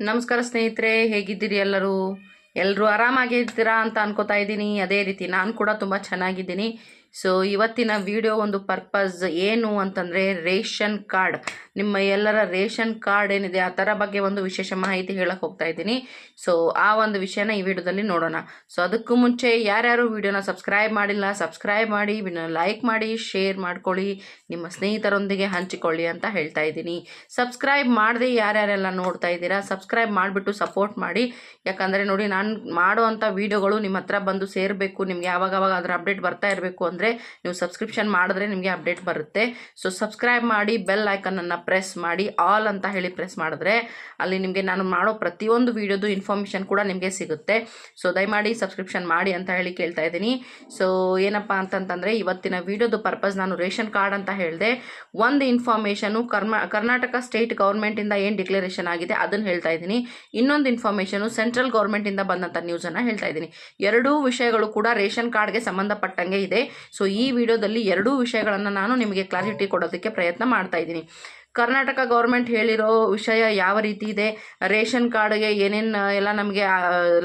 ನಮಸ್ಕಾರ ಸ್ನೇಹಿತರೆ, ಹೇಗಿದ್ದೀರಿ ಎಲ್ಲರೂ? ಎಲ್ಲರೂ ಆರಾಮಾಗಿದ್ದೀರಾ ಅಂತ ಅನ್ಕೋತಾ ಇದ್ದೀನಿ. ಅದೇ ರೀತಿ ನಾನು ಕೂಡ ತುಂಬ ಚೆನ್ನಾಗಿದ್ದೀನಿ. ಸೊ ಇವತ್ತಿನ ವಿಡಿಯೋ ಒಂದು ಪರ್ಪಸ್ ಏನು ಅಂತಂದರೆ ರೇಷನ್ ಕಾರ್ಡ್. ನಿಮ್ಮ ಎಲ್ಲರ ರೇಷನ್ ಕಾರ್ಡ್ ಏನಿದೆ, ಆ ಥರ ಬಗ್ಗೆ ಒಂದು ವಿಶೇಷ ಮಾಹಿತಿ ಹೇಳಕ್ಕೆ ಹೋಗ್ತಾ ಇದ್ದೀನಿ. ಸೊ ಆ ಒಂದು ವಿಷಯನ ಈ ವಿಡಿಯೋದಲ್ಲಿ ನೋಡೋಣ. ಸೊ ಅದಕ್ಕೂ ಮುಂಚೆ ಯಾರ್ಯಾರು ವಿಡಿಯೋನ ಸಬ್ಸ್ಕ್ರೈಬ್ ಮಾಡಿಲ್ಲ ಸಬ್ಸ್ಕ್ರೈಬ್ ಮಾಡಿ ಲೈಕ್ ಮಾಡಿ ಶೇರ್ ಮಾಡ್ಕೊಳ್ಳಿ, ನಿಮ್ಮ ಸ್ನೇಹಿತರೊಂದಿಗೆ ಹಂಚಿಕೊಳ್ಳಿ ಅಂತ ಹೇಳ್ತಾ ಇದ್ದೀನಿ. ಸಬ್ಸ್ಕ್ರೈಬ್ ಮಾಡದೆ ಯಾರ್ಯಾರೆಲ್ಲ ನೋಡ್ತಾ ಇದ್ದೀರಾ ಸಬ್ಸ್ಕ್ರೈಬ್ ಮಾಡಿಬಿಟ್ಟು ಸಪೋರ್ಟ್ ಮಾಡಿ. ಯಾಕಂದರೆ ನೋಡಿ, ನಾನು ಮಾಡುವಂಥ ವೀಡಿಯೋಗಳು ನಿಮ್ಮ ಹತ್ರ ಬಂದು ಸೇರಬೇಕು, ನಿಮ್ಗೆ ಯಾವಾಗ ಅವಾಗ ಅದರ ಅಪ್ಡೇಟ್ ಬರ್ತಾ ಇರಬೇಕು ಅಂದರೆ ನೀವು ಸಬ್ಸ್ಕ್ರಿಪ್ಷನ್ ಮಾಡಿದ್ರೆ ನಿಮಗೆ ಅಪ್ಡೇಟ್ ಬರುತ್ತೆ. ಸೊ ಸಬ್ಸ್ಕ್ರೈಬ್ ಮಾಡಿ ಬೆಲ್ ಐಕನನ್ನು ಪ್ರೆಸ್ ಮಾಡಿ ಆಲ್ ಅಂತ ಹೇಳಿ ಪ್ರೆಸ್ ಮಾಡಿದ್ರೆ ಅಲ್ಲಿ ನಿಮಗೆ ನಾನು ಮಾಡೋ ಪ್ರತಿಯೊಂದು ವೀಡಿಯೋದು ಇನ್ಫಾರ್ಮೇಷನ್ ಕೂಡ ನಿಮಗೆ ಸಿಗುತ್ತೆ. ಸೊ ದಯಮಾಡಿ ಸಬ್ಸ್ಕ್ರಿಪ್ಷನ್ ಮಾಡಿ ಅಂತ ಹೇಳಿ ಕೇಳ್ತಾ ಇದ್ದೀನಿ. ಸೊ ಏನಪ್ಪ ಅಂತಂತಂದರೆ ಇವತ್ತಿನ ವೀಡಿಯೋದು ಪರ್ಪಸ್ ನಾನು ರೇಷನ್ ಕಾರ್ಡ್ ಅಂತ ಹೇಳಿದೆ. ಒಂದು ಇನ್ಫಾರ್ಮೇಷನು ಕರ್ಮ, ಕರ್ನಾಟಕ ಸ್ಟೇಟ್ ಗೌರ್ಮೆಂಟಿಂದ ಏನು ಡಿಕ್ಲರೇಷನ್ ಆಗಿದೆ ಅದನ್ನು ಹೇಳ್ತಾ ಇದ್ದೀನಿ. ಇನ್ನೊಂದು ಇನ್ಫಾರ್ಮೇಷನು ಸೆಂಟ್ರಲ್ ಗೌರ್ಮೆಂಟಿಂದ ಬಂದಂಥ ನ್ಯೂಸನ್ನು ಹೇಳ್ತಾ ಇದ್ದೀನಿ. ಎರಡೂ ವಿಷಯಗಳು ಕೂಡ ರೇಷನ್ ಕಾರ್ಡ್ಗೆ ಸಂಬಂಧಪಟ್ಟಂಗೆ ಇದೆ. ಸೊ ಈ ವಿಡಿಯೋದಲ್ಲಿ ಎರಡೂ ವಿಷಯಗಳನ್ನು ನಾನು ನಿಮಗೆ ಕ್ಲಾರಿಟಿ ಕೊಡೋದಕ್ಕೆ ಪ್ರಯತ್ನ ಮಾಡ್ತಾ ಇದ್ದೀನಿ. ಕರ್ನಾಟಕ ಗೌರ್ಮೆಂಟ್ ಹೇಳಿರೋ ವಿಷಯ ಯಾವ ರೀತಿ ಇದೆ? ರೇಷನ್ ಕಾರ್ಡ್ಗೆ ಏನೇನು ಎಲ್ಲ ನಮಗೆ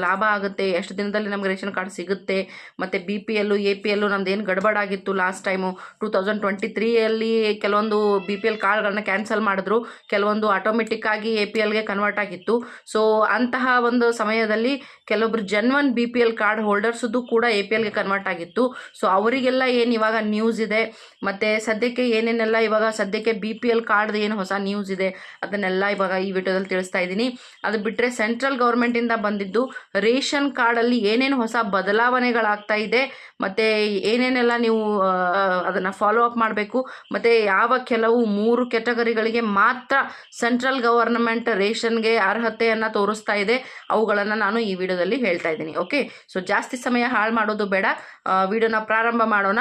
ಲಾಭ ಆಗುತ್ತೆ? ಎಷ್ಟು ದಿನದಲ್ಲಿ ನಮಗೆ ರೇಷನ್ ಕಾರ್ಡ್ ಸಿಗುತ್ತೆ? ಮತ್ತು ಬಿ ಪಿ ಎಲ್ಲು ಎ ಪಿ ಎಲ್ಲು ನಮ್ದು ಏನು ಗಡ್ಬಡಾಗಿತ್ತು last time two thousand twenty ತ್ರೀಯಲ್ಲಿ ಕೆಲವೊಂದು ಬಿ ಪಿ ಎಲ್ ಕಾರ್ಡ್ಗಳನ್ನ ಕ್ಯಾನ್ಸಲ್ ಮಾಡಿದ್ರು. ಕೆಲವೊಂದು ಆಟೋಮೆಟಿಕ್ ಆಗಿ ಎ ಪಿ ಎಲ್ಗೆ ಕನ್ವರ್ಟ್ ಆಗಿತ್ತು. ಸೊ ಅಂತಹ ಒಂದು ಸಮಯದಲ್ಲಿ ಕೆಲವೊಬ್ರು ಜನ್ವನ್ ಬಿ ಪಿ ಎಲ್ ಕಾರ್ಡ್ ಹೋಲ್ಡರ್ಸದ್ದು ಕೂಡ ಎ ಪಿ ಎಲ್ಗೆ ಕನ್ವರ್ಟ್ ಆಗಿತ್ತು. ಸೊ ಅವರಿಗೆಲ್ಲ ಏನು ಇವಾಗ ನ್ಯೂಸ್ ಇದೆ? ಮತ್ತು ಸದ್ಯಕ್ಕೆ ಏನೇನೆಲ್ಲ ಇವಾಗ ಸದ್ಯಕ್ಕೆ ಬಿ ಪಿ ಎಲ್ ಕಾರ್ಡ್ ಏನು ಹೊಸ ನ್ಯೂಸ್ ಇದೆ, ಅದನ್ನೆಲ್ಲ ಇವಾಗ ಈ ವಿಡಿಯೋದಲ್ಲಿ ತಿಳಿಸ್ತಾ ಇದ್ದೀನಿ. ಅದು ಬಿಟ್ಟರೆ ಸೆಂಟ್ರಲ್ ಗೌರ್ಮೆಂಟಿಂದ ಬಂದಿದ್ದು ರೇಷನ್ ಕಾರ್ಡಲ್ಲಿ ಏನೇನು ಹೊಸ ಬದಲಾವಣೆಗಳಾಗ್ತಾ ಇದೆ, ಮತ್ತು ಏನೇನೆಲ್ಲ ನೀವು ಅದನ್ನು ಫಾಲೋ ಅಪ್ ಮಾಡಬೇಕು, ಮತ್ತು ಯಾವ ಕೆಲವು ಮೂರು ಕೆಟಗರಿಗಳಿಗೆ ಮಾತ್ರ ಸೆಂಟ್ರಲ್ ಗವರ್ನಮೆಂಟ್ ರೇಷನ್ಗೆ ಅರ್ಹತೆಯನ್ನು ತೋರಿಸ್ತಾ ಇದೆ, ಅವುಗಳನ್ನು ನಾನು ಈ ವಿಡಿಯೋದಲ್ಲಿ ಹೇಳ್ತಾ ಇದ್ದೀನಿ ಓಕೆ ಸೊ ಜಾಸ್ತಿ ಸಮಯ ಹಾಳು ಮಾಡೋದು ಬೇಡ. ವಿಡಿಯೋನ ಪ್ರಾರಂಭ ಮಾಡೋಣ.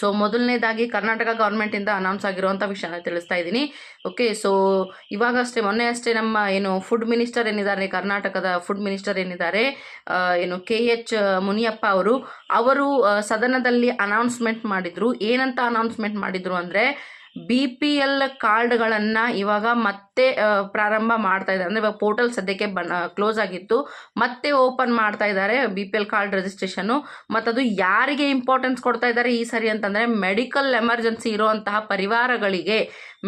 ಸೊ ಮೊದಲನೇದಾಗಿ ಕರ್ನಾಟಕ ಗೌರ್ಮೆಂಟಿಂದ ಅನೌನ್ಸ್ ಆಗಿರುವಂಥ ವಿಷಯನ ತಿಳಿಸ್ತಾ ಇದ್ದೀನಿ. ಓಕೆ ಸೊ ಇವಾಗಷ್ಟೇ ಮೊನ್ನೆ ಅಷ್ಟೇ ನಮ್ಮ, ಏನು ಫುಡ್ ಮಿನಿಸ್ಟರ್ ಏನಿದ್ದಾರೆ, ಕರ್ನಾಟಕದ ಫುಡ್ ಮಿನಿಸ್ಟರ್ ಏನಿದ್ದಾರೆ ಏನು ಕೆ ಎಚ್ ಮುನಿಯಪ್ಪ ಅವರು ಅವರು ಸದನದಲ್ಲಿ ಅನೌನ್ಸ್ಮೆಂಟ್ ಮಾಡಿದರು. ಏನಂತ ಅನೌನ್ಸ್ಮೆಂಟ್ ಮಾಡಿದರು ಅಂದರೆ ಬಿ ಪಿ ಎಲ್ ಕಾರ್ಡ್ಗಳನ್ನು ಇವಾಗ ಮತ್ತೆ ಪ್ರಾರಂಭ ಮಾಡ್ತಾ ಇದ್ದಾರೆ. ಅಂದರೆ ಇವಾಗ ಪೋರ್ಟಲ್ ಸದ್ಯಕ್ಕೆ ಕ್ಲೋಸ್ ಆಗಿತ್ತು. ಮತ್ತೆ ಓಪನ್ ಮಾಡ್ತಾ ಇದ್ದಾರೆ ಬಿ ಪಿ ಎಲ್ ಕಾರ್ಡ್ ರಿಜಿಸ್ಟ್ರೇಷನ್ನು ಮತ್ತು ಅದು ಯಾರಿಗೆ ಇಂಪಾರ್ಟೆನ್ಸ್ ಕೊಡ್ತಾ ಇದ್ದಾರೆ ಈ ಸರಿ ಅಂತಂದರೆ ಮೆಡಿಕಲ್ ಎಮರ್ಜೆನ್ಸಿ ಇರುವಂತಹ ಪರಿವಾರಗಳಿಗೆ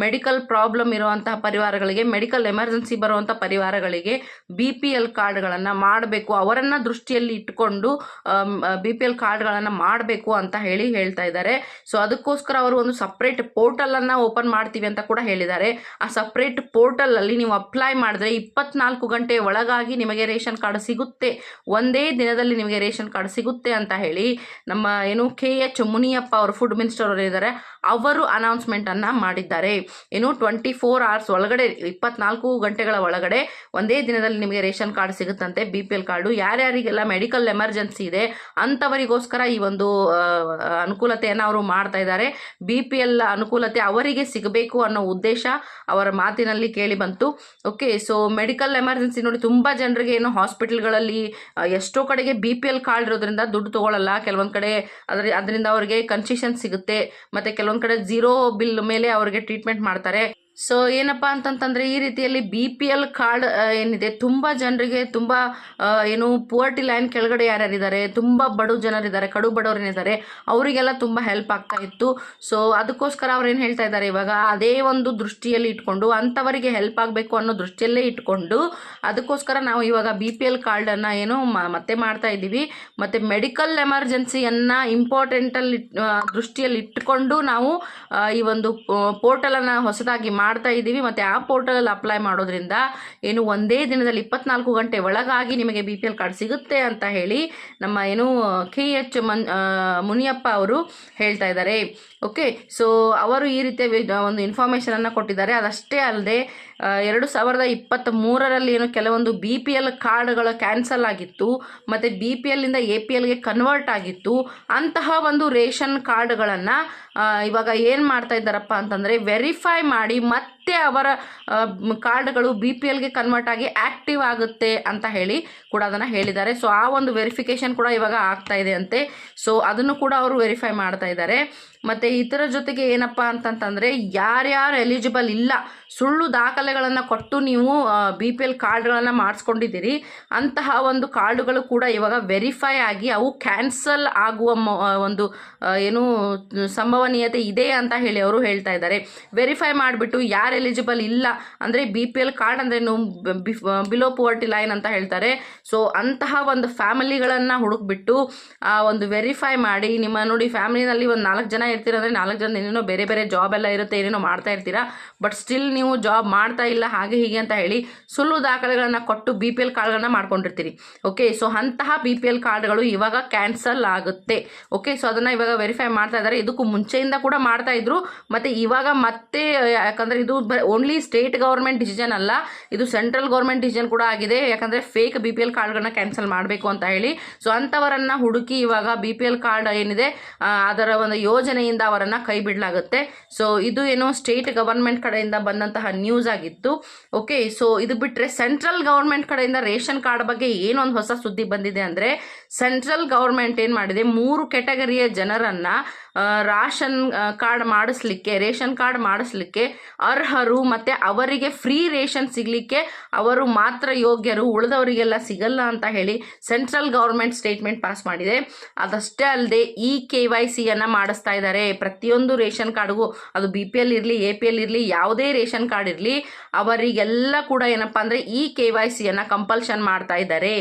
ಮೆಡಿಕಲ್ ಪ್ರಾಬ್ಲಮ್ ಇರುವಂತಹ ಪರಿವಾರಗಳಿಗೆ ಮೆಡಿಕಲ್ ಎಮರ್ಜೆನ್ಸಿ ಬರುವಂಥ ಪರಿವಾರಗಳಿಗೆ ಬಿ ಪಿ ಎಲ್ ಕಾರ್ಡ್ಗಳನ್ನು ಮಾಡಬೇಕು. ಅವರನ್ನು ದೃಷ್ಟಿಯಲ್ಲಿ ಇಟ್ಕೊಂಡು ಬಿ ಪಿ ಎಲ್ ಕಾರ್ಡ್ಗಳನ್ನು ಮಾಡಬೇಕು ಅಂತ ಹೇಳಿ ಹೇಳ್ತಾ ಇದ್ದಾರೆ. ಸೊ ಅದಕ್ಕೋಸ್ಕರ ಅವರು ಒಂದು ಸಪ್ರೇಟ್ ಪೋರ್ಟಲನ್ನು ಓಪನ್ ಮಾಡ್ತೀವಿ ಅಂತ ಕೂಡ ಹೇಳಿದ್ದಾರೆ. ಆ ಸಪ್ರೇಟ್ ಪೋರ್ಟಲಲ್ಲಿ ನೀವು ಅಪ್ಲೈ ಮಾಡಿದ್ರೆ ಇಪ್ಪತ್ನಾಲ್ಕು ಗಂಟೆ ಒಳಗಾಗಿ ನಿಮಗೆ ರೇಷನ್ ಕಾರ್ಡ್ ಸಿಗುತ್ತೆ. ಒಂದೇ ದಿನದಲ್ಲಿ ನಿಮಗೆ ರೇಷನ್ ಕಾರ್ಡ್ ಸಿಗುತ್ತೆ ಅಂತ ಹೇಳಿ ನಮ್ಮ ಏನು ಕೆ ಎಚ್ ಮುನಿಯಪ್ಪ ಅವರು ಫುಡ್ ಮಿನಿಸ್ಟರ್ ಅವರು ಇದ್ದಾರೆ. ಅವರು ಅನೌನ್ಸ್ಮೆಂಟನ್ನು ಮಾಡಿದ್ದಾರೆ. ಏನು ಟ್ವೆಂಟಿ ಫೋರ್ ಅವರ್ಸ್ ಒಳಗಡೆ, ಇಪ್ಪತ್ನಾಲ್ಕು ಗಂಟೆಗಳ ಒಳಗಡೆ ಒಂದೇ ದಿನದಲ್ಲಿ ನಿಮಗೆ ರೇಷನ್ ಕಾರ್ಡ್ ಸಿಗುತ್ತಂತೆ ಬಿ ಪಿ ಎಲ್ ಕಾರ್ಡು. ಯಾರ್ಯಾರಿಗೆಲ್ಲ ಮೆಡಿಕಲ್ ಎಮರ್ಜೆನ್ಸಿ ಇದೆ ಅಂಥವರಿಗೋಸ್ಕರ ಈ ಒಂದು ಅನುಕೂಲತೆಯನ್ನು ಅವರು ಮಾಡ್ತಾ ಇದ್ದಾರೆ. ಬಿ ಪಿ ಎಲ್ ಅನುಕೂಲತೆ ಅವರಿಗೆ ಸಿಗಬೇಕು ಅನ್ನೋ ಉದ್ದೇಶ ಅವರ ಮಾತಿನಲ್ಲಿ ಕೇಳಿ ಬಂತು. ಓಕೆ ಸೊ ಮೆಡಿಕಲ್ ಎಮರ್ಜೆನ್ಸಿ ನೋಡಿ ತುಂಬ ಜನರಿಗೆ ಏನು ಹಾಸ್ಪಿಟಲ್ಗಳಲ್ಲಿ ಎಷ್ಟೋ ಕಡೆಗೆ ಬಿ ಪಿ ಎಲ್ ಕಾರ್ಡ್ ಇರೋದ್ರಿಂದ ದುಡ್ಡು ತಗೊಳ್ಳಲ್ಲ ಕೆಲವೊಂದು ಕಡೆ ಅದರ, ಅದರಿಂದ ಅವರಿಗೆ ಕನ್ಸಿಷನ್ ಸಿಗುತ್ತೆ. ಮತ್ತು ಕೆಲವೊಂದು ಕಡೆ ಜೀರೋ ಬಿಲ್ ಮೇಲೆ ಅವರಿಗೆ ಟ್ರೀಟ್ಮೆಂಟ್ ಮಾಡ್ತಾರೆ. ಸೊ ಏನಪ್ಪ ಅಂತಂತಂದರೆ ಈ ರೀತಿಯಲ್ಲಿ ಬಿ ಪಿ ಎಲ್ ಕಾರ್ಡ್ ಏನಿದೆ, ತುಂಬ ಜನರಿಗೆ ತುಂಬ ಏನು ಪುವರ್ಟಿ ಲೈನ್ ಕೆಳಗಡೆ ಯಾರ್ಯಾರಿದ್ದಾರೆ, ತುಂಬ ಬಡ ಜನರಿದ್ದಾರೆ, ಕಡು ಬಡವರೇನಿದ್ದಾರೆ ಅವರಿಗೆಲ್ಲ ತುಂಬ ಹೆಲ್ಪ್ ಆಗ್ತಾ ಇತ್ತು. ಸೊ ಅದಕ್ಕೋಸ್ಕರ ಅವ್ರು ಏನು ಹೇಳ್ತಾ ಇದ್ದಾರೆ ಇವಾಗ, ಅದೇ ಒಂದು ದೃಷ್ಟಿಯಲ್ಲಿ ಇಟ್ಕೊಂಡು, ಅಂಥವರಿಗೆ ಹೆಲ್ಪ್ ಆಗಬೇಕು ಅನ್ನೋ ದೃಷ್ಟಿಯಲ್ಲೇ ಇಟ್ಕೊಂಡು, ಅದಕ್ಕೋಸ್ಕರ ನಾವು ಇವಾಗ ಬಿ ಪಿ ಎಲ್ ಕಾರ್ಡನ್ನು ಏನು ಮತ್ತೆ ಮಾಡ್ತಾ ಇದ್ದೀವಿ. ಮತ್ತು ಮೆಡಿಕಲ್ ಎಮರ್ಜೆನ್ಸಿಯನ್ನು ಇಂಪಾರ್ಟೆಂಟಲ್ಲಿ ದೃಷ್ಟಿಯಲ್ಲಿ ಇಟ್ಟುಕೊಂಡು ನಾವು ಈ ಒಂದು ಪೋರ್ಟಲನ್ನು ಹೊಸದಾಗಿ ಮಾಡ್ತಾ ಇದ್ದೀವಿ. ಮತ್ತು ಆ ಪೋರ್ಟಲಲ್ಲಿ ಅಪ್ಲೈ ಮಾಡೋದ್ರಿಂದ ಏನು ಒಂದೇ ದಿನದಲ್ಲಿ ಇಪ್ಪತ್ನಾಲ್ಕು ಗಂಟೆ ಒಳಗಾಗಿ ನಿಮಗೆ ಬಿ ಪಿ ಎಲ್ ಕಾರ್ಡ್ ಸಿಗುತ್ತೆ ಅಂತ ಹೇಳಿ ನಮ್ಮ ಏನು ಕೆ ಎಚ್ ಮನ್ ಮುನಿಯಪ್ಪ ಅವರು ಹೇಳ್ತಾ ಇದ್ದಾರೆ. ಓಕೆ ಸೊ ಅವರು ಈ ರೀತಿಯ ಒಂದು ಇನ್ಫಾರ್ಮೇಷನನ್ನು ಕೊಟ್ಟಿದ್ದಾರೆ. ಅದಷ್ಟೇ ಅಲ್ಲದೆ ಎರಡು ಸಾವಿರದ ಇಪ್ಪತ್ತ್ ಮೂರರಲ್ಲಿ ಏನು ಕೆಲವೊಂದು ಬಿ ಪಿ ಎಲ್ ಕಾರ್ಡ್ಗಳು ಕ್ಯಾನ್ಸಲ್ ಆಗಿತ್ತು, ಮತ್ತು ಬಿ ಪಿ ಎಲ್ಲಿಂದ ಎ ಪಿ ಎಲ್ಗೆ ಕನ್ವರ್ಟ್ ಆಗಿತ್ತು. ಅಂತಹ ಒಂದು ರೇಷನ್ ಕಾರ್ಡ್ಗಳನ್ನು ಇವಾಗ ಏನು ಮಾಡ್ತಾ ಇದ್ದಾರಪ್ಪ ಅಂತಂದರೆ ವೆರಿಫೈ ಮಾಡಿ ಮತ್ತೆ ಅವರ ಕಾರ್ಡ್ಗಳು ಬಿ ಪಿ ಎಲ್ಗೆ ಕನ್ವರ್ಟ್ ಆಗಿ ಆ್ಯಕ್ಟಿವ್ ಆಗುತ್ತೆ ಅಂತ ಹೇಳಿ ಕೂಡ ಅದನ್ನು ಹೇಳಿದ್ದಾರೆ. ಸೊ ಆ ಒಂದು ವೆರಿಫಿಕೇಷನ್ ಕೂಡ ಇವಾಗ ಆಗ್ತಾ ಇದೆ ಅಂತೆ. ಸೊ ಅದನ್ನು ಕೂಡ ಅವರು ವೆರಿಫೈ ಮಾಡ್ತಾ ಇದ್ದಾರೆ. ಮತ್ತು ಇತರ ಜೊತೆಗೆ ಏನಪ್ಪ ಅಂತಂತಂದರೆ ಯಾರ್ಯಾರು ಎಲಿಜಿಬಲ್ ಇಲ್ಲ, ಸುಳ್ಳು ದಾಖಲೆಗಳನ್ನು ಕೊಟ್ಟು ನೀವು ಬಿ ಪಿ ಎಲ್ ಕಾರ್ಡ್ಗಳನ್ನು ಮಾಡಿಸ್ಕೊಂಡಿದ್ದೀರಿ, ಅಂತಹ ಒಂದು ಕಾರ್ಡುಗಳು ಕೂಡ ಇವಾಗ ವೆರಿಫೈ ಆಗಿ ಅವು ಕ್ಯಾನ್ಸಲ್ ಆಗುವ ಒಂದು ಏನು ಸಂಭವನೀಯತೆ ಇದೆ ಅಂತ ಹೇಳಿ ಅವರು ಹೇಳ್ತಾ ಇದ್ದಾರೆ. ವೆರಿಫೈ ಮಾಡಿಬಿಟ್ಟು ಯಾರು ಎಲಿಜಿಬಲ್ ಇಲ್ಲ ಅಂದರೆ ಬಿ ಪಿ ಎಲ್ ಕಾರ್ಡ್ ಅಂದರೆ ಬಿಲೋ ಪುವರ್ಟಿ ಲೈನ್ ಅಂತ ಹೇಳ್ತಾರೆ. ಸೊ ಅಂತಹ ಒಂದು ಫ್ಯಾಮಿಲಿಗಳನ್ನು ಹುಡುಕ್ಬಿಟ್ಟು ಒಂದು ವೆರಿಫೈ ಮಾಡಿ, ನಿಮ್ಮ ನೋಡಿ ಫ್ಯಾಮಿಲಿನಲ್ಲಿ ಒಂದು ನಾಲ್ಕು ಜನ ಇರ್ತೀರ ಅಂದರೆ ನಾಲ್ಕು ಜನ ಏನೇನೋ ಬೇರೆ ಬೇರೆ ಜಾಬ್ ಎಲ್ಲ ಇರುತ್ತೆ, ಏನೇನೋ ಮಾಡ್ತಾ ಇರ್ತೀರಾ? ಬಟ್ ಸ್ಟಿಲ್ ನೀವು ಜಾಬ್ ಮಾಡ್ತಾ ಇಲ್ಲ, ಹಾಗೆ ಹೀಗೆ ಅಂತ ಹೇಳಿ ಸುಳ್ಳು ದಾಖಲೆಗಳನ್ನು ಕೊಟ್ಟು ಬಿ ಪಿ ಎಲ್ ಕಾರ್ಡ್ಗಳನ್ನ ಮಾಡ್ಕೊಂಡಿರ್ತೀರಿ. ಓಕೆ ಸೊ ಅಂತಹ ಬಿ ಪಿ ಎಲ್ ಕಾರ್ಡ್ಗಳು ಇವಾಗ ಕ್ಯಾನ್ಸಲ್ ಆಗುತ್ತೆ. ಓಕೆ ಸೊ ಅದನ್ನು ಇವಾಗ ವೆರಿಫೈ ಮಾಡ್ತಾ ಇದ್ದಾರೆ. ಇದಕ್ಕೂ ಮುಂಚೆಯಿಂದ ಕೂಡ ಮಾಡ್ತಾ ಇದ್ರು. ಮತ್ತು ಇವಾಗ ಮತ್ತೆ, ಯಾಕಂದರೆ ಇದು ಓನ್ಲಿ ಸ್ಟೇಟ್ ಗೌರ್ಮೆಂಟ್ ಡಿಸಿಷನ್ ಅಲ್ಲ, ಇದು ಸೆಂಟ್ರಲ್ ಗೌರ್ಮೆಂಟ್ ಡಿಸಿಷನ್ ಕೂಡ ಆಗಿದೆ. ಯಾಕಂದರೆ ಫೇಕ್ ಬಿ ಪಿ ಎಲ್ ಕಾರ್ಡ್ಗಳನ್ನ ಕ್ಯಾನ್ಸಲ್ ಮಾಡಬೇಕು ಅಂತ ಹೇಳಿ. ಸೊ ಅಂಥವರನ್ನು ಹುಡುಕಿ ಇವಾಗ ಬಿ ಪಿ ಎಲ್ ಕಾರ್ಡ್ ಏನಿದೆ ಅದರ ಒಂದು ಯೋಜನೆಯಿಂದ ಅವರನ್ನು ಕೈ ಬಿಡಲಾಗುತ್ತೆ. ಸೊ ಇದು ಏನೋ ಸ್ಟೇಟ್ ಗವರ್ಮೆಂಟ್ ಕಡೆಯಿಂದ ಬಂದಂತಹ ನ್ಯೂಸ್ ಆಗಿತ್ತು. ಓಕೆ ಸೊ ಇದು ಬಿಟ್ಟರೆ ಸೆಂಟ್ರಲ್ ಗೌರ್ಮೆಂಟ್ ಕಡೆಯಿಂದ ರೇಷನ್ ಕಾರ್ಡ್ ಬಗ್ಗೆ ಏನೊಂದು ಹೊಸ ಸುದ್ದಿ ಬಂದಿದೆ ಅಂದರೆ ಸೆಂಟ್ರಲ್ ಗೌರ್ಮೆಂಟ್ ಏನು ಮಾಡಿದೆ, ಮೂರು ಕೆಟಗರಿಯ ಜನರನ್ನು ರಾಷನ್ ಕಾರ್ಡ್ ಮಾಡಿಸ್ಲಿಕ್ಕೆ, ರೇಷನ್ ಕಾರ್ಡ್ ಮಾಡಿಸ್ಲಿಕ್ಕೆ ಅರ್ಹರು ಮತ್ತು ಅವರಿಗೆ ಫ್ರೀ ರೇಷನ್ ಸಿಗಲಿಕ್ಕೆ ಅವರು ಮಾತ್ರ ಯೋಗ್ಯರು, ಉಳಿದವರಿಗೆಲ್ಲ ಸಿಗಲ್ಲ ಅಂತ ಹೇಳಿ ಸೆಂಟ್ರಲ್ ಗೌರ್ಮೆಂಟ್ ಸ್ಟೇಟ್ಮೆಂಟ್ ಪಾಸ್ ಮಾಡಿದೆ. ಅದಷ್ಟೇ ಅಲ್ಲದೆ ಇ ಕೆ ವೈ ಸಿಯನ್ನು ಮಾಡಿಸ್ತಾ ಇದ್ದಾರೆ. ಪ್ರತಿಯೊಂದು ರೇಷನ್ ಕಾರ್ಡ್ಗೂ, ಅದು ಬಿ ಪಿ ಎಲ್ ಇರಲಿ, ಎ ಪಿ ಎಲ್ ಇರಲಿ, ಯಾವುದೇ ರೇಷನ್ ಕಾರ್ಡ್ ಇರಲಿ, ಅವರಿಗೆಲ್ಲ ಕೂಡ ಏನಪ್ಪ ಅಂದರೆ ಇ ಕೆ ವೈ ಸಿಯನ್ನು ಕಂಪಲ್ಷನ್ ಮಾಡ್ತಾ ಇದ್ದಾರೆ.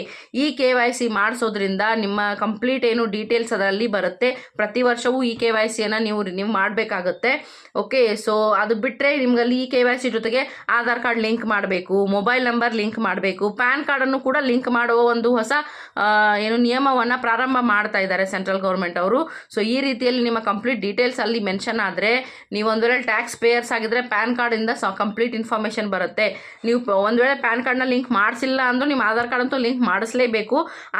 ಈ ಕೆ ವೈ ಸಿ ಮಾಡಿಸೋದ್ರಿಂದ ನಿಮ್ಮ ಕಂಪ್ಲೀಟ್ ಏನು ಡೀಟೇಲ್ಸ್ ಅದರಲ್ಲಿ ಬರುತ್ತೆ. ಪ್ರತಿ ವರ್ಷವೂ ಇ ಕೆ ವೈ ಸಿಯನ್ನು ನೀವು ನೀವು ಮಾಡಬೇಕಾಗುತ್ತೆ. ಓಕೆ ಸೊ ಅದು ಬಿಟ್ಟರೆ ನಿಮ್ಗಲ್ಲಿ ಇ ಕೆ ವೈ ಸಿ ಜೊತೆಗೆ ಆಧಾರ್ ಕಾರ್ಡ್ ಲಿಂಕ್ ಮಾಡಬೇಕು ಮೊಬೈಲ್ ನಂಬರ್ ಲಿಂಕ್ ಮಾಡಬೇಕು, ಪ್ಯಾನ್ ಕಾರ್ಡನ್ನು ಕೂಡ ಲಿಂಕ್ ಮಾಡುವ ಒಂದು ಹೊಸ ಏನು ನಿಯಮವನ್ನು ಪ್ರಾರಂಭ ಮಾಡ್ತಾ ಇದ್ದಾರೆ ಸೆಂಟ್ರಲ್ ಗೌರ್ಮೆಂಟ್ ಅವರು. ಸೊ ಈ ರೀತಿಯಲ್ಲಿ ನಿಮ್ಮ ಕಂಪ್ಲೀಟ್ ಡೀಟೇಲ್ಸ್ ಅಲ್ಲಿ ಮೆನ್ಷನ್ ಆದರೆ ನೀವು ಒಂದು ವೇಳೆ ಟ್ಯಾಕ್ಸ್ ಪೇಯರ್ಸ್ ಆಗಿದ್ರೆ ಪ್ಯಾನ್ ಕಾರ್ಡಿಂದ ಸ ಕಂಪ್ಲೀಟ್ ಇನ್ಫಾರ್ಮೇಷನ್ ಬರುತ್ತೆ. ನೀವು ಒಂದು ವೇಳೆ ಪ್ಯಾನ್ ಕಾರ್ಡ್ನ ಲಿಂಕ್ ಮಾಡಿಸಿಲ್ಲ ಅಂದ್ರೆ ನಿಮ್ಮ ಆಧಾರ್ ಕಾರ್ಡ್ ಅಂತೂ ಲಿಂಕ್ ಮಾಡಿಸ್ಲೇಬೇಕು.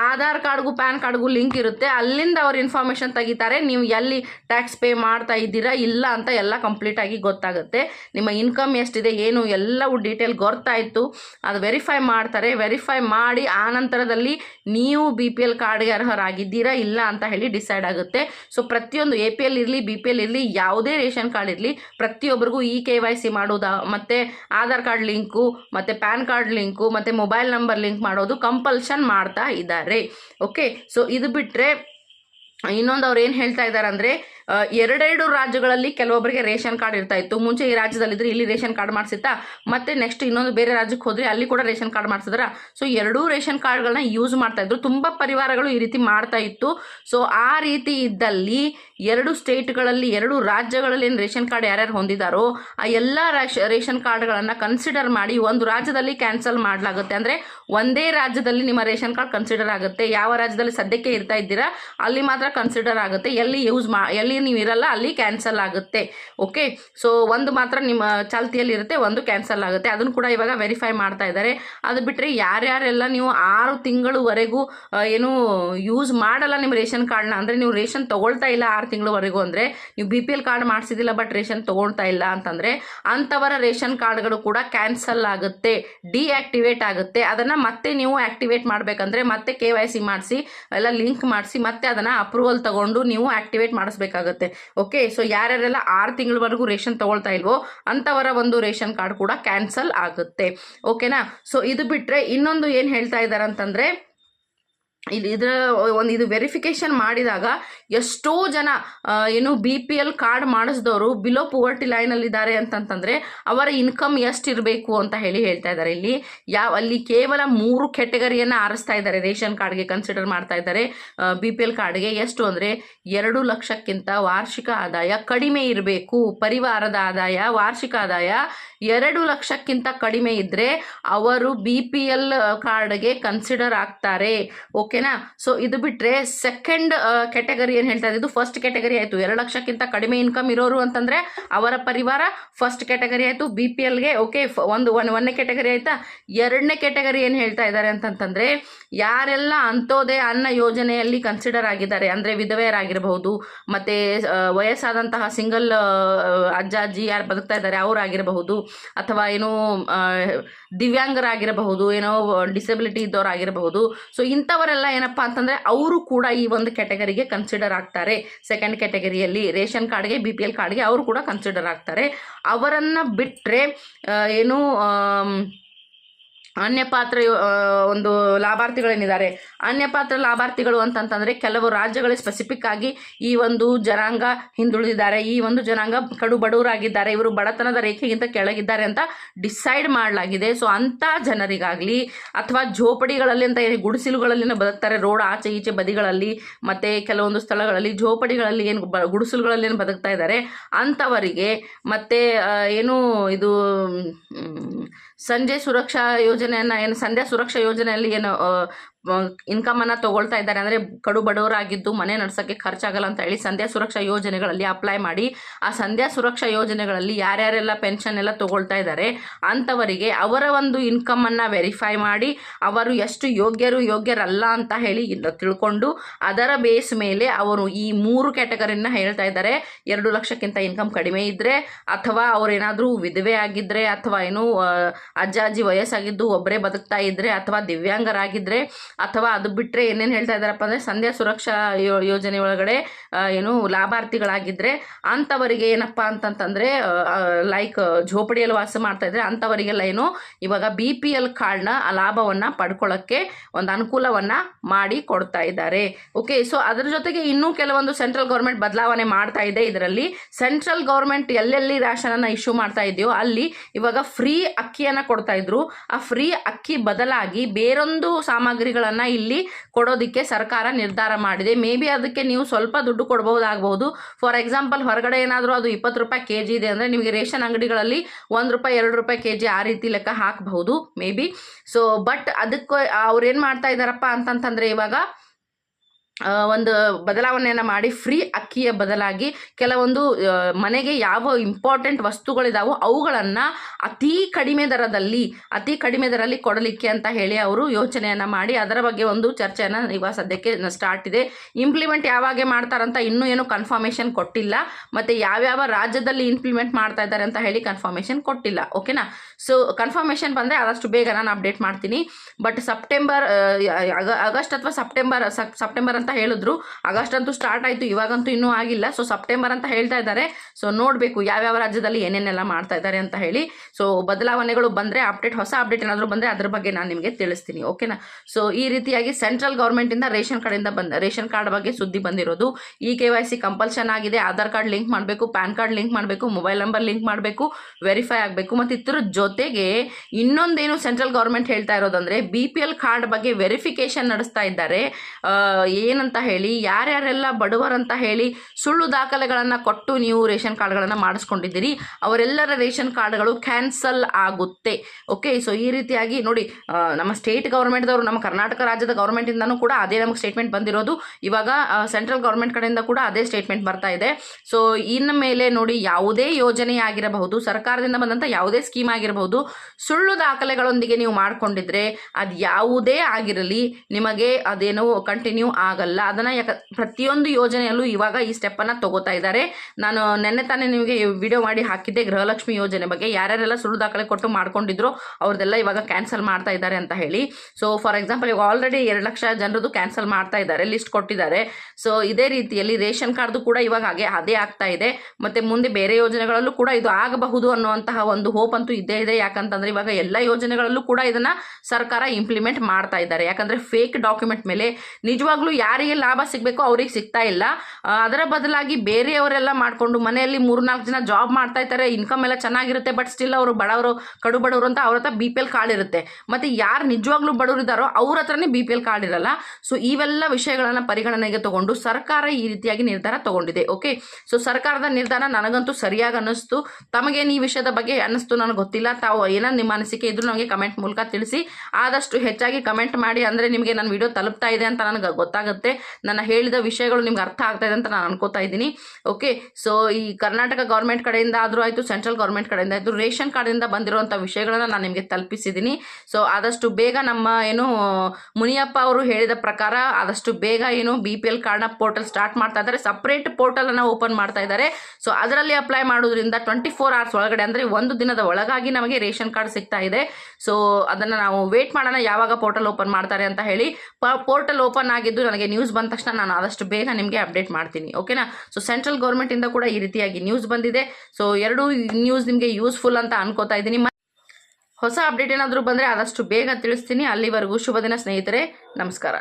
ಆಧಾರ್ ಕಾರ್ಡ್ಗೂ ಪ್ಯಾನ್ ಕಾರ್ಡ್ಗೂ ಲಿಂಕ್ ಇರುತ್ತೆ. ಅಲ್ಲಿಂದ ಅವ್ರು ಇನ್ಫಾರ್ಮೇಷನ್ ತೆಗಿತಾರೆ. ನೀವು ಎಲ್ಲಿ ಟ್ಯಾಕ್ಸ್ ಪೇ ಮಾಡ್ತಾ ಇದ್ದೀರಾ ಇಲ್ಲ ಅಂತ ಎಲ್ಲ ಕಂಪ್ಲೀಟಾಗಿ ಗೊತ್ತಾಗುತ್ತೆ. ನಿಮ್ಮ ಇನ್ಕಮ್ ಎಷ್ಟಿದೆ, ಏನು, ಎಲ್ಲವೂ ಡೀಟೇಲ್ ಗೊತ್ತಾಯಿತು. ಅದು ವೆರಿಫೈ ಮಾಡ್ತಾರೆ. ವೆರಿಫೈ ಮಾಡಿ ಆ ನಂತರದಲ್ಲಿ ನೀವು ಬಿ ಪಿ ಎಲ್ ಕಾರ್ಡ್ಗೆ ಅರ್ಹರಾಗಿದ್ದೀರಾ ಇಲ್ಲ ಅಂತ ಹೇಳಿ ಡಿಸೈಡ್ ಆಗುತ್ತೆ. ಸೊ ಪ್ರತಿಯೊಂದು ಎ ಪಿ ಎಲ್ ಇರಲಿ ಬಿ ಪಿ ಎಲ್ ಇರಲಿ, ಯಾವುದೇ ರೇಷನ್ ಕಾರ್ಡ್ ಇರಲಿ, ಪ್ರತಿಯೊಬ್ಬರಿಗೂ ಇ ಕೆ ವೈ ಸಿ ಮಾಡೋದು, ಮತ್ತು ಆಧಾರ್ ಕಾರ್ಡ್ ಲಿಂಕು ಮತ್ತು ಪ್ಯಾನ್ ಕಾರ್ಡ್ ಲಿಂಕು ಮತ್ತು ಮೊಬೈಲ್ ನಂಬರ್ ಲಿಂಕ್ ಮಾಡೋದು ಕಂಪಲ್ಷನ್ ಮಾಡ್ತಾ ಇದ್ದಾರೆ. ಓಕೆ ಸೊ ಇದು ಬಿಟ್ಟರೆ ಇನ್ನೊಂದು ಅವ್ರು ಏನು ಹೇಳ್ತಾ ಇದ್ದಾರೆ ಅಂದರೆ ಎರಡೆರಡು ರಾಜ್ಯಗಳಲ್ಲಿ ಕೆಲವೊಬ್ಬರಿಗೆ ರೇಷನ್ ಕಾರ್ಡ್ ಇರ್ತಾ ಇತ್ತು. ಮುಂಚೆ ಈ ರಾಜ್ಯದಲ್ಲಿದ್ರೆ ಇಲ್ಲಿ ರೇಷನ್ ಕಾರ್ಡ್ ಮಾಡಿಸಿತ್ತಾ. ಮತ್ತೆ ನೆಕ್ಸ್ಟ್ ಇನ್ನೊಂದು ಬೇರೆ ರಾಜ್ಯಕ್ಕೆ ಹೋದ್ರೆ ಅಲ್ಲಿ ಕೂಡ ರೇಷನ್ ಕಾರ್ಡ್ ಮಾಡಿಸಿದ್ರ. ಸೊ ಎರಡೂ ರೇಷನ್ ಕಾರ್ಡ್ಗಳನ್ನ ಯೂಸ್ ಮಾಡ್ತಾ ಇದ್ರು. ತುಂಬ ಪರಿವಾರಗಳು ಈ ರೀತಿ ಮಾಡ್ತಾ ಇತ್ತು. ಸೊ ಆ ರೀತಿ ಇದ್ದಲ್ಲಿ ಎರಡು ಸ್ಟೇಟ್ಗಳಲ್ಲಿ ಎರಡು ರಾಜ್ಯಗಳಲ್ಲಿ ಏನು ರೇಷನ್ ಕಾರ್ಡ್ ಯಾರ್ಯಾರು ಹೊಂದಿದಾರೋ, ಆ ಎಲ್ಲ ರೇಷ ರೇಷನ್ ಕಾರ್ಡ್ಗಳನ್ನು ಕನ್ಸಿಡರ್ ಮಾಡಿ ಒಂದು ರಾಜ್ಯದಲ್ಲಿ ಕ್ಯಾನ್ಸಲ್ ಮಾಡಲಾಗುತ್ತೆ. ಅಂದರೆ ಒಂದೇ ರಾಜ್ಯದಲ್ಲಿ ನಿಮ್ಮ ರೇಷನ್ ಕಾರ್ಡ್ ಕನ್ಸಿಡರ್ ಆಗುತ್ತೆ. ಯಾವ ರಾಜ್ಯದಲ್ಲಿ ಸದ್ಯಕ್ಕೆ ಇರ್ತಾ ಇದ್ದೀರಾ, ಅಲ್ಲಿ ಮಾತ್ರ ಕನ್ಸಿಡರ್ ಆಗುತ್ತೆ. ಎಲ್ಲಿ ಯೂಸ್ ಮಾ, ಎಲ್ಲಿ ನೀವು ಇರಲ್ಲ ಅಲ್ಲಿ ಕ್ಯಾನ್ಸಲ್ ಆಗುತ್ತೆ. ಓಕೆ ಸೊ ಒಂದು ಮಾತ್ರ ನಿಮ್ಮ ಚಾಲ್ತಿಯಲ್ಲಿ ಇರುತ್ತೆ, ಒಂದು ಕ್ಯಾನ್ಸಲ್ ಆಗುತ್ತೆ. ಅದನ್ನು ಕೂಡ ಇವಾಗ ವೆರಿಫೈ ಮಾಡ್ತಾ ಇದ್ದಾರೆ. ಅದು ಬಿಟ್ಟರೆ ಯಾರ್ಯಾರೆಲ್ಲ ನೀವು ಆರು ತಿಂಗಳವರೆಗೂ ಏನು ಯೂಸ್ ಮಾಡಲ್ಲ ನಿಮ್ಮ ರೇಷನ್ ಕಾರ್ಡ್ನ, ಅಂದರೆ ನೀವು ರೇಷನ್ ತೊಗೊಳ್ತಾ ಇಲ್ಲ ಆರು ತಿಂಗಳವರೆಗೂ ಅಂದರೆ, ನೀವು ಬಿ ಪಿ ಎಲ್ ಕಾರ್ಡ್ ಮಾಡಿಸಿದಿಲ್ಲ ಬಟ್ ರೇಷನ್ ತೊಗೊಳ್ತಾ ಇಲ್ಲ ಅಂತಂದರೆ, ಅಂಥವರ ರೇಷನ್ ಕಾರ್ಡ್ಗಳು ಕೂಡ ಕ್ಯಾನ್ಸಲ್ ಆಗುತ್ತೆ ಡಿಆಕ್ಟಿವೇಟ್ ಆಗುತ್ತೆ. ಅದನ್ನು ಮತ್ತೆ ನೀವು ಆ್ಯಕ್ಟಿವೇಟ್ ಮಾಡಬೇಕಂದ್ರೆ ಮತ್ತೆ ಕೆ ವೈ ಸಿ ಮಾಡಿಸಿ, ಎಲ್ಲ ಲಿಂಕ್ ಮಾಡಿಸಿ, ಮತ್ತೆ ಅದನ್ನು ಅಪ್ರೂವಲ್ ತಗೊಂಡು ನೀವು ಆ್ಯಕ್ಟಿವೇಟ್ ಮಾಡಿಸ್ಬೇಕಾಗುತ್ತೆ. ಓಕೆ ಸೊ ಯಾರ್ಯಾರೆಲ್ಲ ಆರು ತಿಂಗಳವರೆಗೂ ರೇಷನ್ ತಗೊಳ್ತಾ ಇಲ್ವೋ ಅಂಥವರ ಒಂದು ರೇಷನ್ ಕಾರ್ಡ್ ಕೂಡ ಕ್ಯಾನ್ಸಲ್ ಆಗುತ್ತೆ. ಓಕೆನಾ ಸೊ ಇದು ಬಿಟ್ಟರೆ ಇನ್ನೊಂದು ಏನು ಹೇಳ್ತಾ ಇದ್ದಾರೆ ಅಂತಂದರೆ ಇದು ಇದರ ಒಂದು ಇದು ವೆರಿಫಿಕೇಷನ್ ಮಾಡಿದಾಗ ಎಷ್ಟೋ ಜನ ಏನು ಬಿ ಪಿ ಎಲ್ ಕಾರ್ಡ್ ಮಾಡಿಸಿದವರು ಬಿಲೋ ಪುವರ್ಟಿ ಲೈನಲ್ಲಿದ್ದಾರೆ ಅಂತಂತಂದರೆ ಅವರ ಇನ್ಕಮ್ ಎಷ್ಟು ಇರಬೇಕು ಅಂತ ಹೇಳಿ ಹೇಳ್ತಾ ಇದ್ದಾರೆ. ಇಲ್ಲಿ ಯಾವ, ಅಲ್ಲಿ ಕೇವಲ ಮೂರು ಕೆಟಗರಿಯನ್ನು ಆರಿಸ್ತಾ ಇದ್ದಾರೆ. ರೇಷನ್ ಕಾರ್ಡ್ಗೆ ಕನ್ಸಿಡರ್ ಮಾಡ್ತಾ ಇದ್ದಾರೆ. ಬಿ ಪಿ ಎಲ್ ಕಾರ್ಡ್ಗೆ ಎಷ್ಟು ಅಂದರೆ ಎರಡು ಲಕ್ಷಕ್ಕಿಂತ ವಾರ್ಷಿಕ ಆದಾಯ ಕಡಿಮೆ ಇರಬೇಕು. ಪರಿವಾರದ ಆದಾಯ ವಾರ್ಷಿಕ ಆದಾಯ ಎರಡು ಲಕ್ಷಕ್ಕಿಂತ ಕಡಿಮೆ ಇದ್ದರೆ ಅವರು ಬಿ ಪಿ ಎಲ್ ಕಾರ್ಡ್ಗೆ ಕನ್ಸಿಡರ್ ಆಗ್ತಾರೆ. ಓಕೆನಾ? ಸೊ ಇದು ಬಿಟ್ಟರೆ ಸೆಕೆಂಡ್ ಕ್ಯಾಟಗರಿ ಏನು ಹೇಳ್ತಾ ಇದ್ದು ಫಸ್ಟ್ ಕ್ಯಾಟಗರಿ ಆಯಿತು. ಎರಡು ಲಕ್ಷಕ್ಕಿಂತ ಕಡಿಮೆ ಇನ್ಕಮ್ ಇರೋರು ಅಂತಂದರೆ ಅವರ ಪರಿವಾರ ಫಸ್ಟ್ ಕ್ಯಾಟಗರಿ ಆಯಿತು. ಬಿ ಪಿ ಎಲ್ಗೆ ಓಕೆ ಒಂದು, ಒನ್, ಒಂದನೇ ಕ್ಯಾಟಗರಿ ಆಯಿತಾ? ಎರಡನೇ ಕ್ಯಾಟಗರಿ ಏನು ಹೇಳ್ತಾ ಇದ್ದಾರೆ ಅಂತಂತಂದರೆ ಯಾರೆಲ್ಲ ಅಂತ್ಯೋದಯ ಅನ್ನ ಯೋಜನೆಯಲ್ಲಿ ಕನ್ಸಿಡರ್ ಆಗಿದ್ದಾರೆ, ಅಂದರೆ ವಿಧವೆಯರಾಗಿರಬಹುದು ಮತ್ತು ವಯಸ್ಸಾದಂತಹ ಸಿಂಗಲ್ ಅಜ್ಜ, ಅಜ್ಜಿ ಯಾರು ಬದುಕ್ತಾ ಇದ್ದಾರೆ ಅವರಾಗಿರಬಹುದು ಅಥವಾ ಏನೋ ದಿವ್ಯಾಂಗರಾಗಿರಬಹುದು, ಏನೋ ಡಿಸಬಿಲಿಟಿ ಇದ್ದವರಾಗಿರಬಹುದು ಸೊ ಇಂಥವರೆಲ್ಲ ಏನಪ್ಪ ಅಂತಂದರೆ ಅವರು ಕೂಡ ಈ ಒಂದು ಕ್ಯಾಟಗರಿಗೆ ಕನ್ಸಿಡರ್ ಆಗ್ತಾರೆ. ಸೆಕೆಂಡ್ ಕ್ಯಾಟಗರಿಯಲ್ಲಿ ರೇಷನ್ ಕಾರ್ಡ್ಗೆ ಬಿ ಪಿ ಎಲ್ ಕಾರ್ಡ್ಗೆ ಅವರು ಕೂಡ ಕನ್ಸಿಡರ್ ಆಗ್ತಾರೆ. ಅವರನ್ನು ಬಿಟ್ಟರೆ ಏನು ಆಮ್, ಅನ್ಯಪಾತ್ರ ಯೋ- ಆ, ಒಂದು ಲಾಭಾರ್ಥಿಗಳೇನಿದ್ದಾರೆ? ಅನ್ಯಪಾತ್ರ ಲಾಭಾರ್ಥಿಗಳು ಅಂತಂತಂದರೆ ಕೆಲವು ರಾಜ್ಯಗಳು ಸ್ಪೆಸಿಫಿಕ್ ಆಗಿ ಈ ಒಂದು ಜನಾಂಗ ಹಿಂದುಳಿದಿದ್ದಾರೆ. ಈ ಒಂದು ಜನಾಂಗ ಕಡು ಬಡವರಾಗಿದ್ದಾರೆ. ಇವರು ಬಡತನದ ರೇಖೆಗಿಂತ ಕೆಳಗಿದ್ದಾರೆ ಅಂತ ಡಿಸೈಡ್ ಮಾಡಲಾಗಿದೆ. ಸೊ ಅಂಥ ಜನರಿಗಾಗಲಿ ಅಥವಾ ಜೋಪಡಿಗಳಲ್ಲಿ ಅಂತ ಏನು ಗುಡಿಸಿಲುಗಳಲ್ಲಿ ಬದುಕ್ತಾರೆ ರೋಡ್ ಆಚೆ ಈಚೆ ಬದಿಗಳಲ್ಲಿ ಮತ್ತು ಕೆಲವೊಂದು ಸ್ಥಳಗಳಲ್ಲಿ ಜೋಪಡಿಗಳಲ್ಲಿ ಏನು ಬ ಗುಡಿಸಲುಗಳಲ್ಲಿ ಏನು ಬದುಕ್ತಾ ಇದ್ದಾರೆ ಅಂಥವರಿಗೆ ಮತ್ತು ಏನು ಇದು ಸಂಜೆ ಸುರಕ್ಷಾ ಯೋಜನೆಯನ್ನ ಏನು ಸಂಧ್ಯಾ ಸುರಕ್ಷಾ ಯೋಜನೆಯಲ್ಲಿ ಏನು ಇನ್ಕಮನ್ನು ತಗೊಳ್ತಾ ಇದ್ದಾರೆ. ಅಂದರೆ ಕಡು ಬಡವರಾಗಿದ್ದು ಮನೆ ನಡ್ಸಕ್ಕೆ ಖರ್ಚಾಗಲ್ಲ ಅಂತ ಹೇಳಿ ಸಂಧ್ಯಾ ಸುರಕ್ಷಾ ಯೋಜನೆಗಳಲ್ಲಿ ಅಪ್ಲೈ ಮಾಡಿ, ಆ ಸಂಧ್ಯಾ ಸುರಕ್ಷಾ ಯೋಜನೆಗಳಲ್ಲಿ ಯಾರ್ಯಾರೆಲ್ಲ ಪೆನ್ಷನ್ ಎಲ್ಲ ತಗೊಳ್ತಾ ಇದ್ದಾರೆ ಅಂಥವರಿಗೆ ಅವರ ಒಂದು ಇನ್ಕಮನ್ನು ವೆರಿಫೈ ಮಾಡಿ, ಅವರು ಎಷ್ಟು ಯೋಗ್ಯರು ಯೋಗ್ಯರಲ್ಲ ಅಂತ ಹೇಳಿ ತಿಳ್ಕೊಂಡು, ಅದರ ಬೇಸ್ ಮೇಲೆ ಅವರು ಈ ಮೂರು ಕ್ಯಾಟಗರಿನ ಹೇಳ್ತಾ ಇದ್ದಾರೆ. ಎರಡು ಲಕ್ಷಕ್ಕಿಂತ ಇನ್ಕಮ್ ಕಡಿಮೆ ಇದ್ದರೆ ಅಥವಾ ಅವರೇನಾದರೂ ವಿಧವೆ ಆಗಿದ್ದರೆ ಅಥವಾ ಏನು ಅಜ್ಜ, ಅಜ್ಜಿ ವಯಸ್ಸಾಗಿದ್ದು ಒಬ್ಬರೇ ಬದುಕ್ತಾ ಇದ್ದರೆ ಅಥವಾ ದಿವ್ಯಾಂಗರಾಗಿದ್ದರೆ ಅಥವಾ ಅದು ಬಿಟ್ಟರೆ ಏನೇನು ಹೇಳ್ತಾ ಇದ್ದಾರಪ್ಪ ಅಂದರೆ ಸಂಧ್ಯಾ ಸುರಕ್ಷಾ ಯೋ- ಯೋಜನೆ ಒಳಗಡೆ ಏನು ಲಾಭಾರ್ಥಿಗಳಾಗಿದ್ದರೆ ಅಂಥವರಿಗೆ ಏನಪ್ಪ ಅಂತಂತಂದರೆ ಲೈಕ್ ಝೋಪಡಿಯಲ್ಲಿ ವಾಸ ಮಾಡ್ತಾ ಇದ್ದರೆ ಅಂಥವರಿಗೆಲ್ಲ ಏನು ಇವಾಗ ಬಿ ಪಿ ಎಲ್ ಕಾರ್ಡ್ನ ಆ ಲಾಭವನ್ನು ಪಡ್ಕೊಳ್ಳೋಕ್ಕೆ ಒಂದು ಅನುಕೂಲವನ್ನು ಮಾಡಿ ಕೊಡ್ತಾ ಇದ್ದಾರೆ. ಓಕೆ ಸೊ ಅದರ ಜೊತೆಗೆ ಇನ್ನೂ ಕೆಲವೊಂದು ಸೆಂಟ್ರಲ್ ಗೌರ್ಮೆಂಟ್ ಬದಲಾವಣೆ ಮಾಡ್ತಾ ಇದೆ ಇದರಲ್ಲಿ. ಸೆಂಟ್ರಲ್ ಗೌರ್ಮೆಂಟ್ ಎಲ್ಲೆಲ್ಲಿ ರೇಷನನ್ನು ಇಶ್ಯೂ ಮಾಡ್ತಾ ಇದೆಯೋ ಅಲ್ಲಿ ಇವಾಗ ಫ್ರೀ ಅಕ್ಕಿಯನ್ನು ಕೊಡ್ತಾ ಇದ್ರು. ಆ ಫ್ರೀ ಅಕ್ಕಿ ಬದಲಾಗಿ ಬೇರೊಂದು ಸಾಮಗ್ರಿಗಳನ್ನು ಇಲ್ಲಿ ಕೊಡೋದಕ್ಕೆ ಸರ್ಕಾರ ನಿರ್ಧಾರ ಮಾಡಿದೆ. ಮೇ ಬಿ ಅದಕ್ಕೆ ನೀವು ಸ್ವಲ್ಪ ದುಡ್ಡು ಕೊಡ್ಬೋದಾಗಬಹುದು ಫಾರ್ ಎಕ್ಸಾಂಪಲ್ ಹೊರಗಡೆ ಏನಾದರೂ ಅದು ಇಪ್ಪತ್ತು ರೂಪಾಯಿ ಕೆ ಜಿ ಇದೆ ಅಂದರೆ ನಿಮಗೆ ರೇಷನ್ ಅಂಗಡಿಗಳಲ್ಲಿ ಒಂದು ರೂಪಾಯಿ, ಎರಡು ರೂಪಾಯಿ ಕೆ ಜಿ ಆ ರೀತಿ ಲೆಕ್ಕ ಹಾಕಬಹುದು. ಮೇ ಬಿ ಸೊ ಬಟ್ ಅದಕ್ಕೆ ಅವ್ರು ಏನು ಮಾಡ್ತಾ ಇದ್ದಾರಪ್ಪ ಅಂತಂತಂದರೆ ಇವಾಗ ಒಂದು ಬದಲಾವಣೆಯನ್ನು ಮಾಡಿ ಫ್ರೀ ಅಕ್ಕಿಯ ಬದಲಾಗಿ ಕೆಲವೊಂದು ಮನೆಗೆ ಯಾವ ಇಂಪಾರ್ಟೆಂಟ್ ವಸ್ತುಗಳಿದಾವೋ ಅವುಗಳನ್ನು ಅತಿ ಕಡಿಮೆ ದರದಲ್ಲಿ, ಅತಿ ಕಡಿಮೆ ದರದಲ್ಲಿ ಕೊಡಲಿಕ್ಕೆ ಅಂತ ಹೇಳಿ ಅವರು ಯೋಚನೆಯನ್ನು ಮಾಡಿ ಅದರ ಬಗ್ಗೆ ಒಂದು ಚರ್ಚೆಯನ್ನು ಈಗ ಸದ್ಯಕ್ಕೆ ಸ್ಟಾರ್ಟ್ ಇದೆ. ಇಂಪ್ಲಿಮೆಂಟ್ ಯಾವಾಗೆ ಮಾಡ್ತಾರಂತ ಇನ್ನೂ ಏನು ಕನ್ಫರ್ಮೇಷನ್ ಕೊಟ್ಟಿಲ್ಲ. ಮತ್ತು ಯಾವ್ಯಾವ ರಾಜ್ಯದಲ್ಲಿ ಇಂಪ್ಲಿಮೆಂಟ್ ಮಾಡ್ತಾ ಇದ್ದಾರೆ ಅಂತ ಹೇಳಿ ಕನ್ಫರ್ಮೇಷನ್ ಕೊಟ್ಟಿಲ್ಲ. ಓಕೆನಾ ಸೊ ಕನ್ಫರ್ಮೇಷನ್ ಬಂದರೆ ಆದಷ್ಟು ಬೇಗ ನಾನು ಅಪ್ಡೇಟ್ ಮಾಡ್ತೀನಿ. ಬಟ್ ಸೆಪ್ಟೆಂಬರ್ ಆಗಸ್ಟ್ ಅಥವಾ ಸೆಪ್ಟೆಂಬರ್ ಸೆಪ್ಟೆಂಬರ್ ಅಂತ ಹೇಳಿದ್ರು. ಆಗಸ್ಟ್ ಅಂತೂ ಸ್ಟಾರ್ಟ್ ಆಯಿತು, ಇವಾಗಂತೂ ಇನ್ನೂ ಆಗಿಲ್ಲ. ಸೊ ಸೆಪ್ಟೆಂಬರ್ ಅಂತ ಹೇಳ್ತಾ ಇದ್ದಾರೆ. ಸೊ ನೋಡಬೇಕು ಯಾವ್ಯಾವ ರಾಜ್ಯದಲ್ಲಿ ಏನೇನೆಲ್ಲ ಮಾಡ್ತಾ ಇದ್ದಾರೆ ಅಂತ ಹೇಳಿ. ಸೊ ಬದಲಾವಣೆಗಳು ಬಂದರೆ ಅಪ್ಡೇಟ್ ಹೊಸ ಅಪ್ಡೇಟ್ ಏನಾದರೂ ಬಂದರೆ ಅದ್ರ ಬಗ್ಗೆ ನಾನು ನಿಮಗೆ ತಿಳಿಸ್ತೀನಿ ಓಕೆನಾ ಸೊ ಈ ರೀತಿಯಾಗಿ ಸೆಂಟ್ರಲ್ ಗೌರ್ಮೆಂಟಿಂದ ರೇಷನ್ ಕಾರ್ಡಿಂದ ಬಂದ, ರೇಷನ್ ಕಾರ್ಡ್ ಬಗ್ಗೆ ಸುದ್ದಿ ಬಂದಿರೋದು. E K Y C compulsion ಆಗಿದೆ. ಆಧಾರ್ ಕಾರ್ಡ್ ಲಿಂಕ್ ಮಾಡಬೇಕು ಪ್ಯಾನ್ ಕಾರ್ಡ್ ಲಿಂಕ್ ಮಾಡಬೇಕು ಮೊಬೈಲ್ ನಂಬರ್ ಲಿಂಕ್ ಮಾಡಬೇಕು ವೆರಿಫೈ ಆಗಬೇಕು. ಮತ್ತು ಇದ್ರ ಜೊತೆಗೆ ಇನ್ನೊಂದೇನು ಸೆಂಟ್ರಲ್ ಗೌರ್ಮೆಂಟ್ ಹೇಳ್ತಾ ಇರೋದಂದರೆ ಬಿ ಪಿ ಎಲ್ ಕಾರ್ಡ್ ಬಗ್ಗೆ ವೆರಿಫಿಕೇಷನ್ ನಡೆಸ್ತಾ ಇದ್ದಾರೆ. ಏನಂತ ಹೇಳಿ, ಯಾರ್ಯಾರೆಲ್ಲ ಬಡವರಂತ ಹೇಳಿ ಸುಳ್ಳು ದಾಖಲೆಗಳನ್ನು ಕೊಟ್ಟು ನೀವು ರೇಷನ್ ಕಾರ್ಡ್ಗಳನ್ನು ಮಾಡಿಸ್ಕೊಂಡಿದ್ದೀರಿ, ಅವರೆಲ್ಲರ ರೇಷನ್ ಕಾರ್ಡ್ಗಳು ಕ್ಯಾನ್ಸಲ್ ಆಗುತ್ತೆ. ಓಕೆ ಸೊ ಈ ರೀತಿಯಾಗಿ ನೋಡಿ ನಮ್ಮ ಸ್ಟೇಟ್ ಗೌರ್ಮೆಂಟ್ದವರು ನಮ್ಮ ಕರ್ನಾಟಕ ರಾಜ್ಯದ ಗೌರ್ಮೆಂಟಿಂದನೂ ಕೂಡ ಅದೇ ನಮಗೆ ಸ್ಟೇಟ್ಮೆಂಟ್ ಬಂದಿರೋದು. ಇವಾಗ ಸೆಂಟ್ರಲ್ ಗೌರ್ಮೆಂಟ್ ಕಡೆಯಿಂದ ಕೂಡ ಅದೇ ಸ್ಟೇಟ್ಮೆಂಟ್ ಬರ್ತಾ ಇದೆ. ಸೊ ಇನ್ನು ಮೇಲೆ ನೋಡಿ, ಯಾವುದೇ ಯೋಜನೆ ಆಗಿರಬಹುದು ಸರ್ಕಾರದಿಂದ ಬಂದಂಥ ಯಾವುದೇ ಸ್ಕೀಮ್ ಆಗಿರಬಹುದು ಸುಳ್ಳು ದಾಖಲೆಗಳೊಂದಿಗೆ ನೀವು ಮಾಡ್ಕೊಂಡಿದ್ರೆ ಅದು ಯಾವುದೇ ಆಗಿರಲಿ, ನಿಮಗೆ ಅದೇನೋ ಕಂಟಿನ್ಯೂ ಆಗಲ್ಲ. ಅದನ್ನು ಯಾಕ, ಪ್ರತಿಯೊಂದು ಯೋಜನೆಯಲ್ಲೂ ಇವಾಗ ಈ ಸ್ಟೆಪ್ಪನ್ನು ತಗೋತಾ ಇದ್ದಾರೆ. ನಾನು ನೆನ್ನೆ ತಾನೇ ನಿಮಗೆ ವಿಡಿಯೋ ಮಾಡಿ ಹಾಕಿದ್ದೆ, ಗೃಹಲಕ್ಷ್ಮಿ ಯೋಜನೆ ಬಗ್ಗೆ. ಯಾರ್ಯಾರೆಲ್ಲ ಸುಳ್ಳು ದಾಖಲೆ ಕೊಟ್ಟು ಮಾಡ್ಕೊಂಡಿದ್ರು ಅವ್ರದ್ದೆಲ್ಲ ಇವಾಗ ಕ್ಯಾನ್ಸಲ್ ಮಾಡ್ತಾ ಇದ್ದಾರೆ ಅಂತ ಹೇಳಿ. ಸೊ ಫಾರ್ ಎಕ್ಸಾಂಪಲ್ ಇವಾಗ ಆಲ್ರೆಡಿ ಎರಡು ಲಕ್ಷ ಜನರದ್ದು ಕ್ಯಾನ್ಸಲ್ ಮಾಡ್ತಾ ಇದ್ದಾರೆ ಲಿಸ್ಟ್ ಕೊಟ್ಟಿದ್ದಾರೆ. ಸೊ ಇದೇ ರೀತಿಯಲ್ಲಿ ರೇಷನ್ ಕಾರ್ಡ್ದು ಕೂಡ ಇವಾಗ ಹಾಗೆ, ಅದೇ ಆಗ್ತಾ ಇದೆ. ಮತ್ತು ಮುಂದೆ ಬೇರೆ ಯೋಜನೆಗಳಲ್ಲೂ ಕೂಡ ಇದು ಆಗಬಹುದು ಅನ್ನುವಂತಹ ಒಂದು ಹೋಪ್ ಅಂತೂ ಇದ್ದೇ ಇದೆ. ಯಾಕಂತಂದ್ರೆ ಇವಾಗ ಎಲ್ಲ ಯೋಜನೆಗಳಲ್ಲೂ ಕೂಡ ಇದನ್ನ ಸರ್ಕಾರ ಇಂಪ್ಲಿಮೆಂಟ್ ಮಾಡ್ತಾ ಇದ್ದಾರೆ. ಯಾಕಂದ್ರೆ ಫೇಕ್ ಡಾಕ್ಯುಮೆಂಟ್ ಮೇಲೆ ನಿಜವಾಗ್ಲೂ ಯಾರಿಗೆ ಲಾಭ ಸಿಗಬೇಕು ಅವ್ರಿಗೆ ಸಿಗ್ತಾ ಇಲ್ಲ. ಅದರ ಬದಲಾಗಿ ಬೇರೆಯವರೆಲ್ಲ ಮಾಡಿಕೊಂಡು ಮನೆಯಲ್ಲಿ ಮೂರ್ನಾಲ್ಕು ಜನ ಜಾಬ್ ಮಾಡ್ತಾ ಇದ್ದಾರೆ. ಇನ್ಕಮ್ ಎಲ್ಲ ಚೆನ್ನಾಗಿರುತ್ತೆ ಬಟ್ ಸ್ಟಿಲ್ ಅವರು ಬಡವರು, ಕಡು ಬಡವರು ಅಂತ ಅವ್ರ ಹತ್ರ ಬಿ ಪಿ ಎಲ್ ಕಾರ್ಡ್ ಇರುತ್ತೆ. ಮತ್ತೆ ಯಾರು ನಿಜವಾಗ್ಲೂ ಬಡವರು ಇದ್ದಾರೋ ಅವ್ರ ಹತ್ರನೇ ಬಿ ಪಿ ಎಲ್ ಕಾರ್ಡ್ ಇರಲ್ಲ. ಸೊ ಇವೆಲ್ಲ ವಿಷಯಗಳನ್ನು ಪರಿಗಣನೆಗೆ ತಗೊಂಡು ಸರ್ಕಾರ ಈ ರೀತಿಯಾಗಿ ನಿರ್ಧಾರ ತಗೊಂಡಿದೆ. ಓಕೆ ಸೊ ಸರ್ಕಾರದ ನಿರ್ಧಾರ ನನಗಂತೂ ಸರಿಯಾಗಿ ಅನ್ನಿಸ್ತು. ತಮಗೇನು ಈ ವಿಷಯದ ಬಗ್ಗೆ ಅನ್ನಿಸ್ತು, ನನಗೆ ಗೊತ್ತಿಲ್ಲ. ತಾವು ಏನೋ ನಿಮ್ಮ ಅನಿಸಿಕೆ ಇದ್ರೂ ನನಗೆ ಕಮೆಂಟ್ ಮೂಲಕ ತಿಳಿಸಿ. ಆದಷ್ಟು ಹೆಚ್ಚಾಗಿ ಕಮೆಂಟ್ ಮಾಡಿ ಅಂದರೆ ನಿಮಗೆ ನನ್ನ ವಿಡಿಯೋ ತಲುಪ್ತಾ ಇದೆ ಅಂತ ನನಗೆ ಗೊತ್ತಾಗುತ್ತೆ. ನನ್ನ ಹೇಳಿದ ವಿಷಯಗಳು ನಿಮ್ಗೆ ಅರ್ಥ ಆಗ್ತಾ ಇದೆ ಅಂತ ನಾನು ಅನ್ಕೋತಾ ಇದ್ದೀನಿ. ಓಕೆ ಸೊ ಈ ಕರ್ನಾಟಕ ಗೌರ್ಮೆಂಟ್ ಕಡೆಯಿಂದ ಆದರೂ ಆಯಿತು ಸೆಂಟ್ರಲ್ ಗೌರ್ಮೆಂಟ್ ಕಡೆಯಿಂದ ಆಯಿತು, ರೇಷನ್ ಕಾರ್ಡಿಂದ ಬಂದಿರುವಂಥ ವಿಷಯಗಳನ್ನು ನಾನು ನಿಮಗೆ ತಲುಪಿಸಿದ್ದೀನಿ. ಸೊ ಆದಷ್ಟು ಬೇಗ ನಮ್ಮ ಏನು ಮುನಿಯಪ್ಪ ಅವರು ಹೇಳಿದ ಪ್ರಕಾರ ಆದಷ್ಟು ಬೇಗ ಏನು ಬಿ ಪಿ ಎಲ್ ಕಾರ್ಡ್ನ ಪೋರ್ಟಲ್ ಸ್ಟಾರ್ಟ್ ಮಾಡ್ತಾ ಇದ್ದಾರೆ. ಸಪ್ರೇಟ್ ಪೋರ್ಟಲನ್ನು ಓಪನ್ ಮಾಡ್ತಾ ಇದ್ದಾರೆ. ಸೊ ಅದರಲ್ಲಿ ಅಪ್ಲೈ ಮಾಡೋದ್ರಿಂದ ಟ್ವೆಂಟಿ ಫೋರ್ ಅವರ್ಸ್ ಒಳಗಡೆ ಅಂದರೆ ಒಂದು ದಿನದ ಒಳಗಾಗಿ ನಮಗೆ ರೇಷನ್ ಕಾರ್ಡ್ ಸಿಗ್ತಾ ಇದೆ. ಸೊ ಅದನ್ನು ನಾವು ವೇಟ್ ಮಾಡೋಣ, ಯಾವಾಗ ಪೋರ್ಟಲ್ ಓಪನ್ ಮಾಡ್ತಾರೆ ಅಂತ ಹೇಳಿ. ಪೋರ್ಟಲ್ ಓಪನ್ ಆಗಿದ್ದು ನನಗೆ ನ್ಯೂಸ್ ಬಂದ ತಕ್ಷಣ ನಾನು ಆದಷ್ಟು ಬೇಗ ನಿಮಗೆ ಅಪ್ಡೇಟ್ ಮಾಡ್ತೀನಿ ಓಕೆನಾ ಸೊ ಸೆಂಟ್ರಲ್ ಗೌರ್ಮೆಂಟಿಂದ ಕೂಡ ಈ ರೀತಿಯಾಗಿ ನ್ಯೂಸ್ ಬಂದಿದೆ. ಸೊ ಎರಡೂ ನ್ಯೂಸ್ ನಿಮಗೆ ಯೂಸ್ಫುಲ್ ಅಂತ ಅನ್ಕೋತಾ ಇದ್ದೀನಿ. ಹೊಸ ಅಪ್ಡೇಟ್ ಏನಾದರೂ ಬಂದರೆ ಆದಷ್ಟು ಬೇಗ ತಿಳಿಸ್ತೀನಿ. ಅಲ್ಲಿವರೆಗೂ ಶುಭ ದಿನ ಸ್ನೇಹಿತರೆ. ನಮಸ್ಕಾರ.